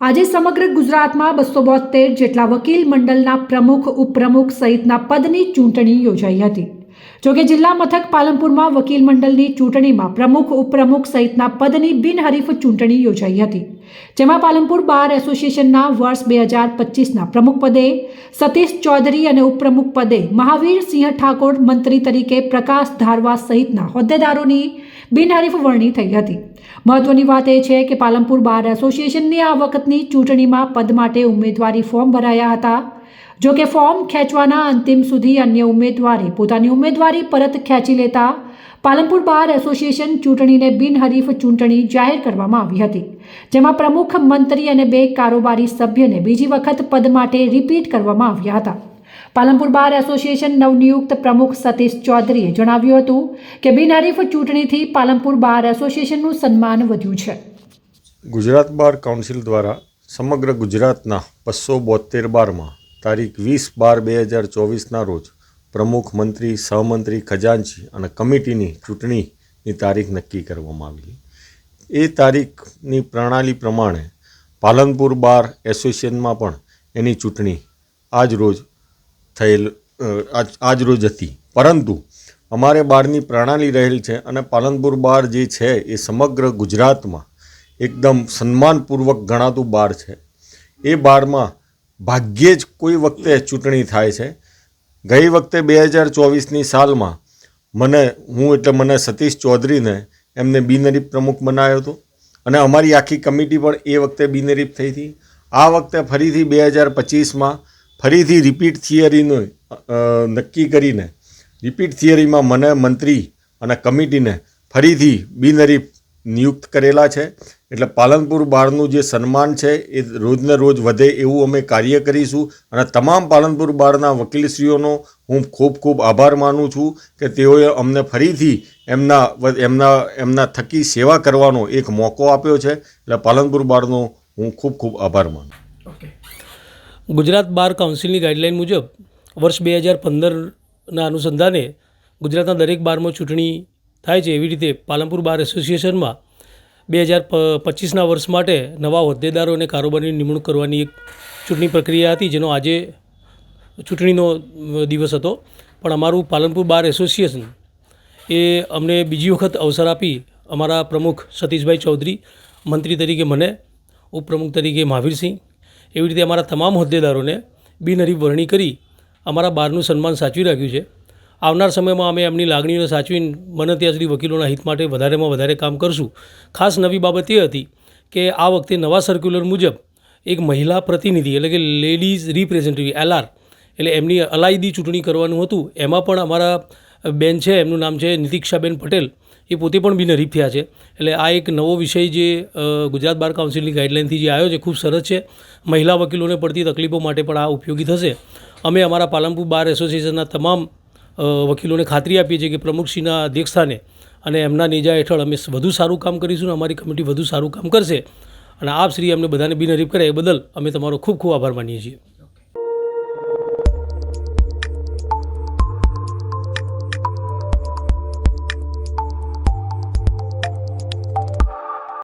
આજે સમગ્ર ગુજરાતમાં બસો બોતેર જેટલા વકીલ મંડળના પ્રમુખ, ઉપપ્રમુખ સહિતના પદની ચૂંટણી યોજાઈ હતી. જોકે જિલ્લા મથક પાલનપુરમાં વકીલ મંડળની ચૂંટણીમાં પ્રમુખ, ઉપપ્રમુખ સહિતના પદની બિનહરીફ ચૂંટણી યોજાઈ હતી, જેમાં પાલનપુર બાર એસોસિએશનના વર્ષ બે હજાર પચીસના પ્રમુખ પદે, સતીશ ચૌધરી અને ઉપપ્રમુખ પદે મહાવીર સિંહ ઠાકોર મંત્રી તરીકે પ્રકાશ ધારવા સહિતના હોદ્દેદારોની બિનહરીફ વરણી થઈ હતી. મહત્વની વાત એ છે કે પાલનપુર બાર એસોસિએશનની આ વખતની ચૂંટણીમાં પદ માટે ઉમેદવારી ફોર્મ ભરાયા હતા. જો કે ફોર્મ ખેંચવાના અંતિમ સુધી અન્ય ઉમેદવારે પોતાની ઉમેદવારી પરત ખેંચી લેતા પાલનપુર બાર એસોસિએશન ચૂંટણીને બિનહરીફ ચૂંટણી જાહેર કરવામાં આવી હતી, જેમાં પ્રમુખ મંત્રી અને બે કારોબારી સભ્યને બીજી વખત પદ માટે રિપીટ કરવામાં આવ્યા હતા. પાલનપુર બાર એસોસિએશન નવનિયુક્ત પ્રમુખ સતીશ ચૌધરીએ જણાવ્યું હતું કે બિનહરીફ ચૂંટણીથી પાલનપુર બાર એસોસિએશનનું સન્માન વધ્યું છે. ગુજરાત બાર કાઉન્સિલ દ્વારા સમગ્ર ગુજરાતના બસો બોતેર બારમાં તારીખ વીસ બાર બે હજાર ચોવીસના રોજ પ્રમુખ મંત્રી, સહમંત્રી ખજાનચી અને કમિટીની ચૂંટણીની તારીખ નક્કી કરવામાં આવી. એ તારીખની પ્રણાલી પ્રમાણે પાલનપુર બાર એસોસિએશનમાં પણ એની ચૂંટણી આજ રોજ થયેલ આજ રોજ હતી. પરંતુ અમારે બારની પ્રણાલી રહેલ છે અને પાલનપુર બાર જે છે એ સમગ્ર ગુજરાતમાં એકદમ સન્માનપૂર્વક ગણાતું બાર છે. એ બારમાં ભાગ્યે જ કોઈ વખતે ચૂંટણી થાય છે. ગઈ વખતે બે હજાર ચોવીસની સાલમાં મને, હું એટલે મને સતીશ ચૌધરીને એમને બિનહરીફ પ્રમુખ બનાવ્યો હતો. અને અમારી આખી કમિટી પણ એ વખતે બિનહરીફ થઈ હતી. આ વખતે ફરીથી બે હજાર પચીસમાં ફરીથી રિપીટ થિયરીનું નક્કી કરીને, રિપીટ થિયરીમાં મને મંત્રી અને કમિટીને ફરીથી બિનહરીફ નિયુક્ત કરેલા છે. એટલે પાલનપુર બાળનું જે સન્માન છે, એ રોજને રોજ વધે એવું અમે કાર્ય કરીશું. અને તમામ પાલનપુર બાળના વકીલશ્રીઓનો હું ખૂબ ખૂબ આભાર માનું છું કે તેઓએ અમને ફરીથી એમના એમના એમના થકી સેવા કરવાનો એક મોકો આપ્યો છે. એટલે પાલનપુર બાળનો હું ખૂબ ખૂબ આભાર માનું ગુજરાત બાર કાઉન્સિલની ગાઈડલાઇન મુજબ વર્ષ બે હજાર પંદરના અનુસંધાને ગુજરાતના દરેક બારમાં ચૂંટણી થાય છે એવી રીતે પાલનપુર બાર એસોસિએશનમાં બે હજાર પચીસના વર્ષ માટે નવા હોદ્દેદારો અને કારોબારની નિમણૂક કરવાની એક ચૂંટણી પ્રક્રિયા હતી, જેનો આજે ચૂંટણીનો દિવસ હતો. પણ અમારું પાલનપુર બાર એસોસિએશન એ અમને બીજી વખત અવસર આપી અમારા પ્રમુખ સતીશભાઈ ચૌધરી, મંત્રી તરીકે મને, ઉપપ્રમુખ તરીકે મહાવીરસિંહ, એવી રીતે અમારા તમામ હોદ્દેદારોને બિનહરીફ વરણી કરી અમારા બારનું સન્માન સાચવી રાખ્યું છે. આવનાર સમયમાં અમે એમની લાગણીઓને સાચવીને બને ત્યાં સુધી વકીલોના હિત માટે વધારેમાં વધારે કામ કરશું. ખાસ નવી બાબત એ હતી કે આ વખતે નવા સર્ક્યુલર મુજબ એક મહિલા પ્રતિનિધિ એટલે કે લેડીઝ રિપ્રેઝેન્ટેટિવ એલઆર એટલે એમની અલાયદી ચૂંટણી કરવાનું હતું. એમાં પણ અમારા બેન છે, એમનું નામ છે નિતિક્ષાબેન પટેલ, એ પોતે પણ બિનહરીફ થયા છે. એટલે આ એક નવો વિષય જે ગુજરાત બાર કાઉન્સિલની ગાઈડલાઇનથી જે આવ્યો છે, ખૂબ સરસ છે. મહિલા વકીલોને પડતી તકલીફો માટે પણ આ ઉપયોગી થશે. અમે અમારા પાલનપુર બાર એસોસિએશનના તમામ વકીલોને ખાતરી આપીએ છીએ કે પ્રમુખશ્રીના અધ્યક્ષસ્થાને અને એમના નેજા હેઠળ અમે વધુ સારું કામ કરીશું અને અમારી કમિટી વધુ સારું કામ કરશે. અને આપ શ્રી અમને બધાને બિનહરીફ કરે એ બદલ અમે તમારો ખૂબ ખૂબ આભાર માનીએ છીએ.